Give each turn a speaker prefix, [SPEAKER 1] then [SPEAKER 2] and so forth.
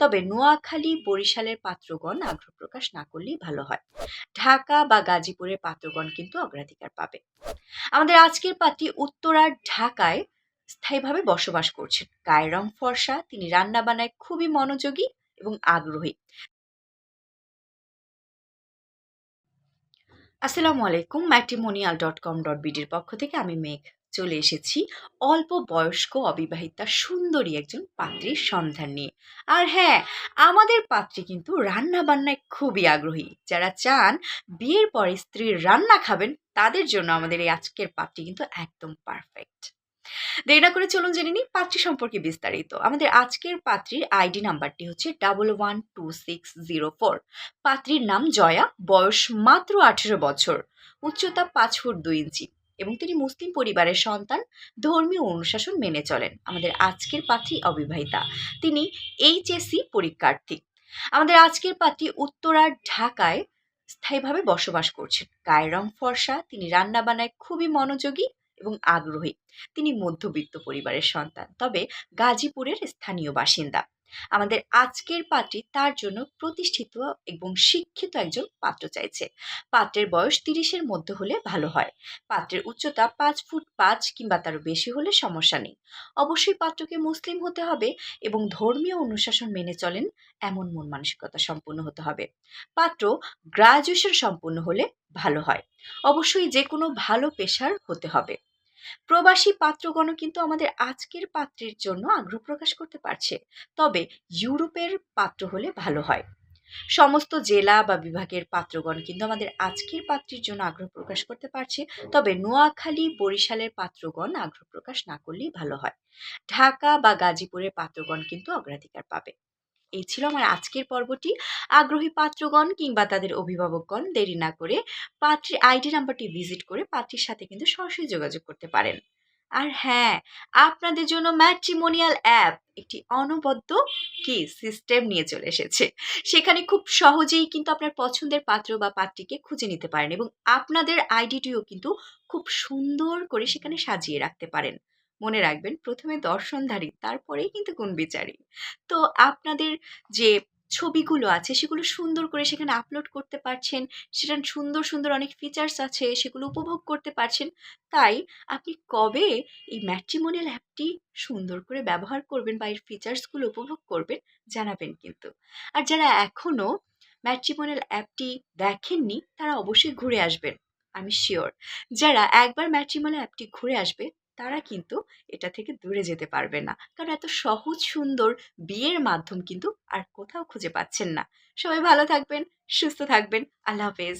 [SPEAKER 1] তবে নোয়াখালী, বরিশালের পাত্রগণ আগ্রহ প্রকাশ না করলেই ভালো হয়। ঢাকা বা গাজীপুরের পাত্রগণ কিন্তু অগ্রাধিকার পাবে। আমাদের আজকের পাত্রী উত্তরার ঢাকায় স্থায়ীভাবে বসবাস করছেন। গায়ের রং ফর্সা, তিনি রান্না বান্নায় খুবই মনোযোগী এবং আগ্রহী। আসসালামু আলাইকুম, ম্যাট্রিমোনিয়াল ডট কম ডট বিডির পক্ষ থেকে আমি মেঘ। চলে এসেছি অল্প বয়স্ক অবিবাহিতা সুন্দরী একজন পাত্রীর সন্ধান নিয়ে। আর হ্যাঁ আমাদের পাত্রী কিন্তু রান্না বান্নায় খুবই আগ্রহী। যারা চান বিয়ের পরে স্ত্রীর রান্না খাবেন, তাদের জন্য আমাদের এই আজকের পাত্রী কিন্তু একদম পারফেক্ট দেরি না করে চলুন জেনে নিই পাত্রী সম্পর্কে বিস্তারিত। আমাদের আজকের পাত্রীর আইডি নাম্বারটি হচ্ছে double one two six zero four পাত্রীর নাম জয়া, বয়স মাত্র আঠেরো বছর। উচ্চতা পাঁচ ফুট দুই ইঞ্চি। এবং তিনি মুসলিম পরিবারের সন্তান, ধর্মীয় অনুশাসন মেনে চলেন। আমাদের আজকের পাত্রী অবিবাহিতা। তিনি এইচএসসি পরীক্ষার্থী। আমাদের আজকের পাত্রী উত্তরার ঢাকায় স্থায়ীভাবে বসবাস করছেন। গায়ের রং ফর্সা, তিনি রান্না বান্নায় খুবই মনোযোগী এবং আগ্রহী। তিনি মধ্যবিত্ত পরিবারের সন্তান, তবে গাজীপুরের স্থানীয় বাসিন্দা। আমাদের আজকের পাত্রী তার জন্য প্রতিষ্ঠিত এবং শিক্ষিত একজন পাত্র চাইছে। পাত্রের বয়স তিরিশের মধ্যে হলে ভালো হয়। পাত্রের উচ্চতা পাঁচ ফুট পাঁচ কিংবা তারও বেশি হলে সমস্যা নেই। অবশ্যই পাত্রকে মুসলিম হতে হবে এবং ধর্মীয় অনুশাসন মেনে চলেন এমন মন মানসিকতা সম্পূর্ণ হতে হবে। পাত্র গ্রাজুয়েশন সম্পূর্ণ হলে ভালো হয়। অবশ্যই যে কোনো ভালো পেশার হতে হবে। প্রবাসী পাত্রগণও কিন্তু আমাদের আজকের পাত্রের জন্য আগ্রহ প্রকাশ করতে পারছে। তবে ইউরোপের পাত্র হলে ভালো হয়। সমস্ত জেলা বা বিভাগের পাত্রগণ কিন্তু আমাদের আজকের পাত্রের জন্য আগ্রহ প্রকাশ করতে পারছে। তবে নোয়াখালী, বরিশালের পাত্রগণ আগ্রহ প্রকাশ না করলেই ভালো হয়। ঢাকা বা গাজীপুরের পাত্রগণ কিন্তু অগ্রাধিকার পাবে। এই ছিল আমার আজকের পর্বটি। আগ্রহী পাত্রগণ কিংবা তাদের অভিভাবকগণ, দেরি না করে পাত্রীর আইডি নাম্বারটি ভিজিট করে পাত্রীর সাথে কিন্তু সরাসরি যোগাযোগ করতে পারেন। আর হ্যাঁ আপনাদের জন্য ম্যাট্রিমোনিয়াল অ্যাপ একটি অনবদ্য কি সিস্টেম নিয়ে চলে এসেছে। সেখানে খুব সহজেই কিন্তু আপনার পছন্দের পাত্র বা পাত্রীকে খুঁজে নিতে পারেন এবং আপনাদের আইডিটিও কিন্তু খুব সুন্দর করে সেখানে সাজিয়ে রাখতে পারেন। মনে রাখবেন, প্রথমে দর্শনধারী তারপরেই কিন্তু গুণ বিচারী তো আপনাদের যে ছবিগুলো আছে, সেগুলো সুন্দর করে সেখানে আপলোড করতে পারছেন, সেটা সুন্দর সুন্দর অনেক ফিচার্স আছে, সেগুলো উপভোগ করতে পারছেন, তাই আপনি কবে এই ম্যাট্রিমোনিয়াল অ্যাপটি সুন্দর করে ব্যবহার করবেন বা এর ফিচার্সগুলো উপভোগ করবেন, জানাবেন কিন্তু। আর যারা এখনও ম্যাট্রিমোনিয়াল অ্যাপটি দেখেননি, তারা অবশ্যই ঘুরে আসবেন, আমি শিওর যারা একবার ম্যাট্রিমোনিয়াল অ্যাপটি ঘুরে আসবে তারা কিন্তু এটা থেকে দূরে যেতে পারবে না। কারণ এত সহজ, সুন্দর বিয়ের মাধ্যম কিন্তু আর কোথাও খুঁজে পাচ্ছেন না। সবাই ভালো থাকবেন, সুস্থ থাকবেন। আল্লাহ হাফেজ।